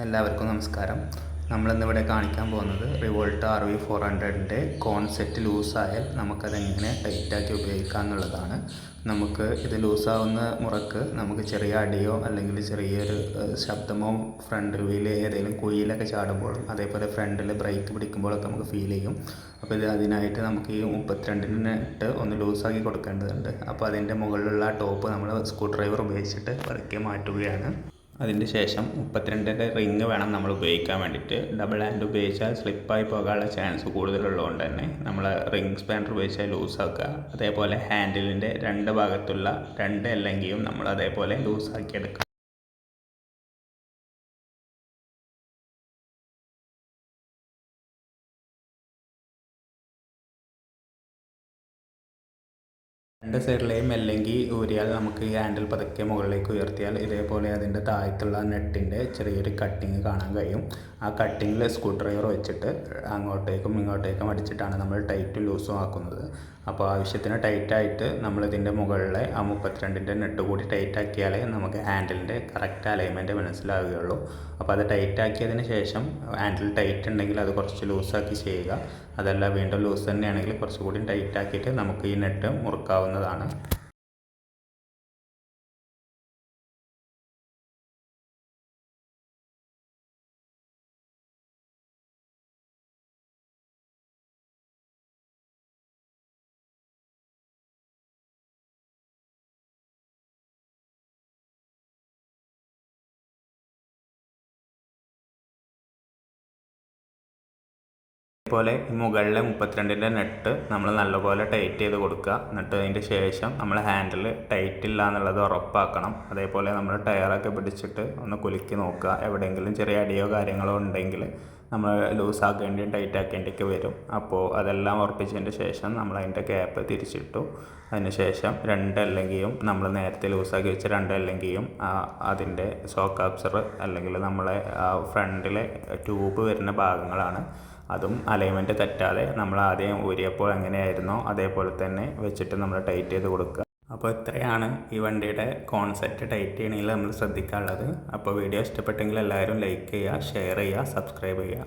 എല്ലാവർക്കും നമസ്കാരം. നമ്മളിന്നിവിടെ കാണിക്കാൻ പോകുന്നത് റിവോൾട്ട് ആർ വി ഫോർ ഹൺഡ്രഡിന്റെ കോൺസെപ്റ്റ് ലൂസായാൽ നമുക്കതെങ്ങനെ ടൈറ്റാക്കി ഉപയോഗിക്കാം എന്നുള്ളതാണ് നമുക്ക് ഇത് ലൂസാവുന്ന മുറക്ക് നമുക്ക് ചെറിയ അടിയോ അല്ലെങ്കിൽ ചെറിയൊരു ശബ്ദമോ ഫ്രണ്ട് വീൽ ഏതെങ്കിലും കുഴിയിലൊക്കെ ചാടുമ്പോഴും അതേപോലെ ഫ്രണ്ടിൽ ബ്രേക്ക് പിടിക്കുമ്പോഴൊക്കെ നമുക്ക് ഫീൽ ചെയ്യും. അപ്പോൾ ഇത് അതിനായിട്ട് നമുക്ക് ഈ മുപ്പത്തിരണ്ടിനിട്ട് ഒന്ന് ലൂസാക്കി കൊടുക്കേണ്ടതുണ്ട്. അപ്പോൾ അതിന്റെ മുകളിലുള്ള ടോപ്പ് നമ്മൾ സ്ക്രൂ ഡ്രൈവർ ഉപയോഗിച്ചിട്ട് പതുക്കെ മാറ്റുകയാണ്. അതിന്റെ ശേഷം മുപ്പത്തിരണ്ടിന്റെ റിങ് വേണം നമ്മൾ ഉപയോഗിക്കാൻ വേണ്ടിയിട്ട്. ഡബിൾ ഹാൻഡ് ഉപയോഗിച്ചാൽ സ്ലിപ്പായി പോകാനുള്ള ചാൻസ് കൂടുതലുള്ളതുകൊണ്ട് തന്നെ നമ്മൾ റിങ് സ്പാൻഡർ ഉപയോഗിച്ചാൽ ലൂസാക്കുക അതേപോലെ ഹാൻഡിലിന്റെ രണ്ട് ഭാഗത്തുള്ള രണ്ട് അല്ലെങ്കിലും നമ്മൾ അതേപോലെ ലൂസാക്കി എടുക്കുക. രണ്ട് സൈഡിലെയും അല്ലെങ്കിൽ ഊരിയാൽ നമുക്ക് ഈ ഹാൻഡിൽ പതുക്കെ മുകളിലേക്ക് ഉയർത്തിയാൽ ഇതേപോലെ അതിന്റെ താഴത്തുള്ള നെട്ടിന്റെ ചെറിയൊരു കട്ടിങ് കാണാൻ കഴിയും. ആ കട്ടിങ്ങിൽ സ്ക്രൂ ഡ്രൈവർ വെച്ചിട്ട് അങ്ങോട്ടേക്കും ഇങ്ങോട്ടേക്കും അടിച്ചിട്ടാണ് നമ്മൾ ടൈറ്റും ലൂസും ആക്കുന്നത്. അപ്പോൾ ആവശ്യത്തിന് ടൈറ്റായിട്ട് നമ്മളിതിന്റെ മുകളിലെ ആ മുപ്പത്തിരണ്ടിന്റെ നെട്ട് കൂടി ടൈറ്റാക്കിയാലേ നമുക്ക് ഹാൻഡിലിന്റെ കറക്റ്റ് അലൈൻമെന്റ് മനസ്സിലാവുകയുള്ളൂ. അപ്പോൾ അത് ടൈറ്റാക്കിയതിന് ശേഷം ഹാൻഡിൽ ടൈറ്റ് ഉണ്ടെങ്കിൽ അത് കുറച്ച് ലൂസാക്കി ചെയ്യുക. അതല്ല വീണ്ടും ലൂസ് തന്നെയാണെങ്കിൽ കുറച്ചുകൂടി ടൈറ്റ് ആക്കിയിട്ട് നമുക്ക് ഈ നെറ്റ് മുറുക്കാവുന്നതാണ്. പോലെ ഈ മുകളിലെ മുപ്പത്തിരണ്ടിന്റെ നെട്ട് നമ്മൾ നല്ലപോലെ ടൈറ്റ് ചെയ്ത് കൊടുക്കുക. എന്നിട്ട് ശേഷം നമ്മൾ ഹാൻഡിൽ ടൈറ്റ് ഇല്ല എന്നുള്ളത് ഉറപ്പാക്കണം. അതേപോലെ നമ്മൾ ടയറൊക്കെ പിടിച്ചിട്ട് ഒന്ന് കുലുക്കി നോക്കുക. എവിടെയെങ്കിലും ചെറിയ അടിയോ കാര്യങ്ങളോ ഉണ്ടെങ്കിൽ നമ്മൾ ലൂസാക്കേണ്ടിയും ടൈറ്റ് ആക്കേണ്ടിയൊക്കെ വരും. അപ്പോൾ അതെല്ലാം ഉറപ്പിച്ചതിന്റെ ശേഷം നമ്മൾ അതിന്റെ ക്യാപ്പ് തിരിച്ചിട്ടു. അതിന് ശേഷം രണ്ട് അല്ലെങ്കിലും നമ്മൾ നേരത്തെ ലൂസാക്കി വെച്ച രണ്ട് അല്ലെങ്കിലും അതിന്റെ സോക്കാപ്സർ അല്ലെങ്കിൽ നമ്മളെ ഫ്രണ്ടിലെ ട്യൂബ് വരുന്ന ഭാഗങ്ങളാണ് അതും അലൈൻമെന്റ് തെറ്റാതെ നമ്മൾ ആദ്യം ഊരിയപ്പോൾ എങ്ങനെയായിരുന്നോ അതേപോലെ തന്നെ വെച്ചിട്ട് നമ്മൾ ടൈറ്റ് ചെയ്ത് കൊടുക്കുക. അപ്പോൾ ഇത്രയാണ് ഈ വണ്ടിയുടെ കോൺസെപ്റ്റ് ടൈറ്റ് ചെയ്യണമെങ്കിൽ നമ്മൾ ശ്രദ്ധിക്കാനുള്ളത്. അപ്പോൾ വീഡിയോ ഇഷ്ടപ്പെട്ടെങ്കിൽ എല്ലാവരും ലൈക്ക് ചെയ്യുക ഷെയർ ചെയ്യുക സബ്സ്ക്രൈബ് ചെയ്യുക.